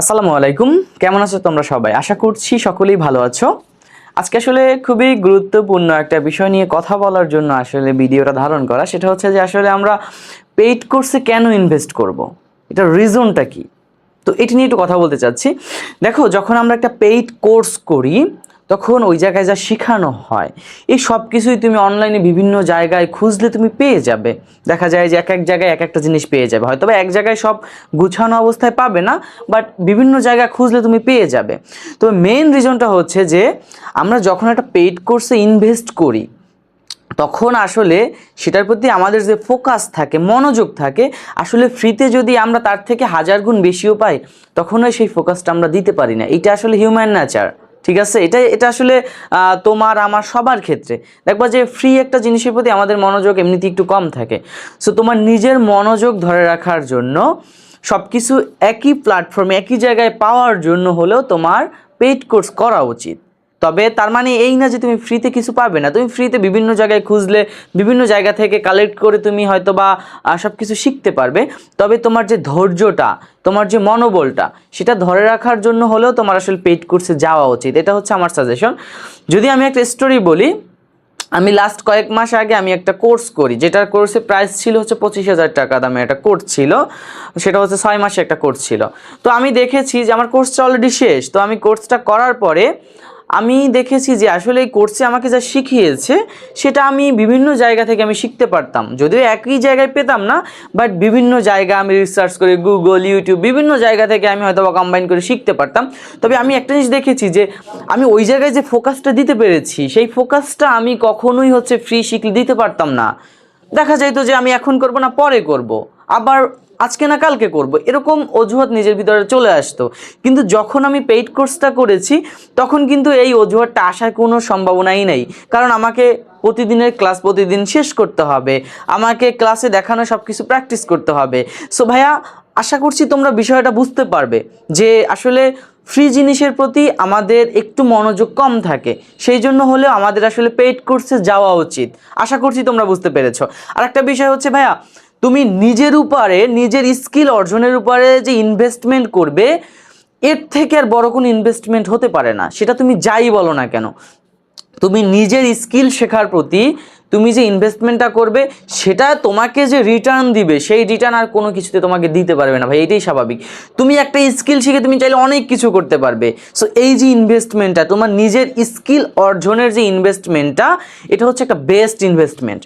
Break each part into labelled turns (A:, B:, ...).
A: আসসালামু আলাইকুম। কেমন আছো তোমরা সবাই? আশা করছি সকলেই ভালো আছো। আজকে আসলে খুবই গুরুত্বপূর্ণ একটা বিষয় নিয়ে কথা বলার জন্য আসলে ভিডিওটা ধারণ করা। সেটা হচ্ছে যে আসলে আমরা পেইড কোর্সে কেন ইনভেস্ট করব। এটা রিজনটা কি? তো এটা নিয়ে একটু কথা বলতে চাচ্ছি। দেখো, যখন আমরা একটা পেইড কোর্স করি তখন ওই জায়গায় যা শেখানো হয়, এই সব কিছুই তুমি অনলাইনে বিভিন্ন জায়গায় খুঁজলে তুমি পেয়ে যাবে। দেখা যায় যে এক এক জায়গায় এক একটা জিনিস পেয়ে যাবে। হয়তো এক জায়গায় সব গুছানো অবস্থায় পাবে না বাট বিভিন্ন জায়গায় খুঁজলে তুমি পেয়ে যাবে। তো মেইন রিজনটা হচ্ছে যে, আমরা যখন একটা পেইড কোর্সে ইনভেস্ট করি, তখন আসলে সেটার প্রতি আমাদের যে ফোকাস থাকে, মনোযোগ থাকে, আসলে ফ্রিতে যদি আমরা তার থেকে হাজার গুণ বেশিও পাই তখনই সেই ফোকাসটা আমরা দিতে পারি না। এটা আসলে হিউম্যান নেচার ঠিক আছে? এটা এটা আসলে তোমার, আমার সবার ক্ষেত্রে। দেখবা যে ফ্রি একটা জিনিসের প্রতি আমাদের মনোযোগ এমনিতে একটু কম থাকে। সো তোমার নিজের মনোযোগ ধরে রাখার জন্য সব কিছু একই প্ল্যাটফর্মে একই জায়গায় পাওয়ার জন্য হলেও তোমার পেইড কোর্স করা উচিত। তবে তার মানে এই না যে তুমি ফ্রিতে কিছু পাবে না। তুমি ফ্রিতে বিভিন্ন জায়গায় খুঁজলে, বিভিন্ন জায়গা থেকে কালেক্ট করে তুমি হয়তো বা সব কিছু শিখতে পারবে। তবে তোমার যে ধৈর্যটা, তোমার যে মনোবলটা, সেটা ধরে রাখার জন্য হলেও তোমার আসলে পেইড কোর্সে যাওয়া উচিত। এটা হচ্ছে আমার সাজেশন যদি আমি একটা স্টোরি বলি, আমি লাস্ট কয়েক মাস আগে আমি একটা কোর্স করি, যেটার কোর্সের প্রাইস ছিল হচ্ছে পঁচিশ হাজার টাকা দামে একটা কোর্স ছিল। সেটা হচ্ছে ছয় মাসে একটা কোর্স ছিল। তো আমি দেখেছি যে আমার কোর্সটা অলরেডি শেষ। তো আমি কোর্সটা করার পরে আমি দেখেছি যে আসলে এই কোর্সে আমাকে যা শিখিয়েছে, সেটা আমি বিভিন্ন জায়গা থেকে আমি শিখতে পারতাম। যদিও একই জায়গায় পেতাম না বাট বিভিন্ন জায়গা আমি রিসার্চ করে গুগল ইউটিউব বিভিন্ন জায়গা থেকে আমি হয়তো বা কম্বাইন করে শিখতে পারতাম। তবে আমি একটা জিনিস দেখেছি যে, আমি ওই জায়গায় যে ফোকাসটা দিতে পেরেছি, সেই ফোকাসটা আমি কখনোই হচ্ছে ফ্রি শিখলে দিতে পারতাম না। দেখা যাইতো যে আমি এখন করব না, পরে করব। আবার আজকে না কালকে করব। এরকম অজুহাত নিজের ভিতরে চলে আসতো। কিন্তু যখন আমি পেইড কোর্সটা করেছি, তখন কিন্তু এই অজুহাতটা আসার কোনো সম্ভাবনাই নেই। কারণ আমাকে প্রতিদিনের ক্লাস প্রতিদিন শেষ করতে হবে। আমাকে ক্লাসে দেখানো সব কিছু প্র্যাকটিস করতে হবে। সো ভাইয়া, আশা করছি তোমরা বিষয়টা বুঝতে পারবে যে আসলে ফ্রি জিনিসের প্রতি আমাদের একটু মনোযোগ কম থাকে। সেই জন্য হলেও আমাদের আসলে পেইড কোর্সে যাওয়া উচিত। আশা করছি তোমরা বুঝতে পেরেছ। আর একটা বিষয় হচ্ছে, ভাইয়া তুমি নিজের উপরে, নিজের স্কিল অর্জনের উপরে যে ইনভেস্টমেন্ট করবে, এর থেকে আর বড় কোনো ইনভেস্টমেন্ট হতে পারে না। সেটা তুমি যাই বলো না কেন। তুমি নিজের স্কিল শেখার প্রতি তুমি যে ইনভেস্টমেন্টটা করবে, সেটা তোমাকে যে রিটার্ন দিবে, সেই রিটার্ন আর কোনো কিছুতে তোমাকে দিতে পারবে না ভাই, এটাই স্বাভাবিক। তুমি একটা স্কিল শিখে তুমি চাইলে অনেক কিছু করতে পারবে। সো এই যে ইনভেস্টমেন্টটা তোমার নিজের স্কিল অর্জনের যে ইনভেস্টমেন্টটা এটা হচ্ছে একটা বেস্ট ইনভেস্টমেন্ট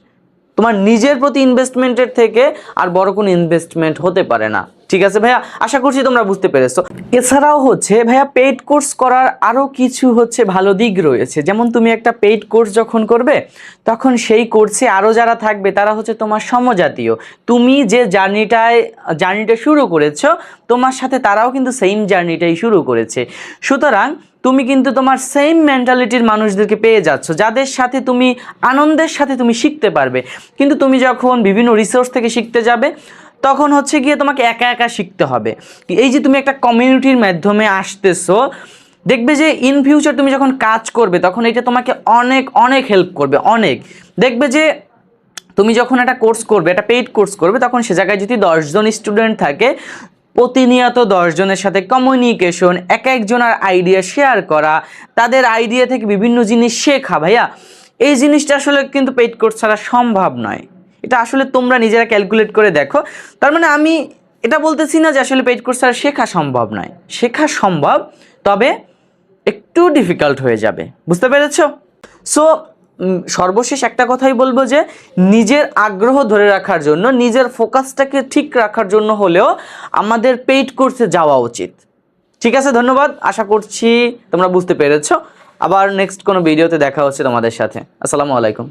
A: তোমার নিজের প্রতি ইনভেস্টমেন্টের থেকে আর বড় কোনো ইনভেস্টমেন্ট হতে পারে না। ঠিক আছে ভাইয়া? আশা করছি তোমরা বুঝতে পেরেছ। এছাড়াও হচ্ছে, ভাইয়া পেইড কোর্স করার আরও কিছু হচ্ছে ভালো দিক রয়েছে। যেমন তুমি একটা পেইড কোর্স যখন করবে, তখন সেই কোর্সে আরও যারা থাকবে, তারা হচ্ছে তোমার সমজাতীয়। তুমি যে জার্নিটায়, জার্নিটা শুরু করেছ, তোমার সাথে তারাও কিন্তু সেম জার্নিটাই শুরু করেছে। সুতরাং তুমি কিন্তু তোমার সেম মেন্টালিটির মানুষদেরকে পেয়ে যাচ্ছ। যাদের সাথে তুমি, আনন্দের সাথে তুমি শিখতে পারবে। কিন্তু তুমি যখন বিভিন্ন রিসোর্স থেকে শিখতে যাবে, তখন হচ্ছে গিয়ে তোমাকে একা একা শিখতে হবে। এই যে তুমি একটা কমিউনিটির মাধ্যমে আসতেছো, দেখবে যে ইন ফিউচার তুমি যখন কাজ করবে, তখন এটা তোমাকে অনেক অনেক হেল্প করবে, অনেক। দেখবে যে তুমি যখন একটা কোর্স করবে, একটা পেইড কোর্স করবে, তখন সে জায়গায় যদি দশজন স্টুডেন্ট থাকে প্রতিনিয়ত দশজনের সাথে কমিউনিকেশন এক একজনের আইডিয়া শেয়ার করা, তাদের আইডিয়া থেকে বিভিন্ন জিনিস শেখা। ভাইয়া, এই জিনিসটা আসলে কিন্তু পেইড কোর্স ছাড়া সম্ভব নয়। এটা আসলে তোমরা নিজেরা ক্যালকুলেট করে দেখো। তার মানে আমি এটা বলতেছি না যে আসলে পেইড কোর্স ছাড়া শেখা সম্ভব নয়। শেখা সম্ভব, তবে একটু ডিফিকাল্ট হয়ে যাবে। বুঝতে পেরেছ? সো সর্বশেষ একটা কথাই বলব যে নিজের আগ্রহ ধরে রাখার জন্য, নিজের ফোকাসটাকে ঠিক রাখার জন্য হলেও আমাদের পেইড কোর্সে যাওয়া উচিত। ঠিক আছে, ধন্যবাদ। আশা করছি তোমরা বুঝতে পেরেছ। আবার নেক্সট কোনো ভিডিওতে দেখা হচ্ছে তোমাদের সাথে। আসসালামু আলাইকুম।